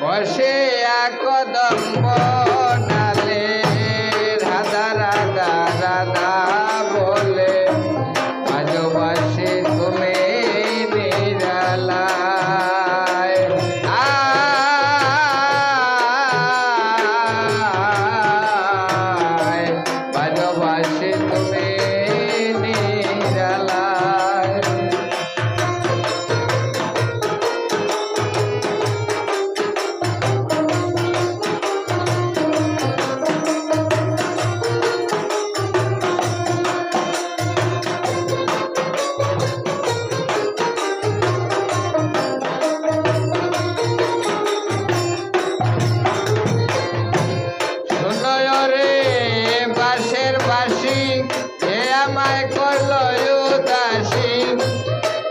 বসে কদম্ব নালে রাধা রাধা রাধা।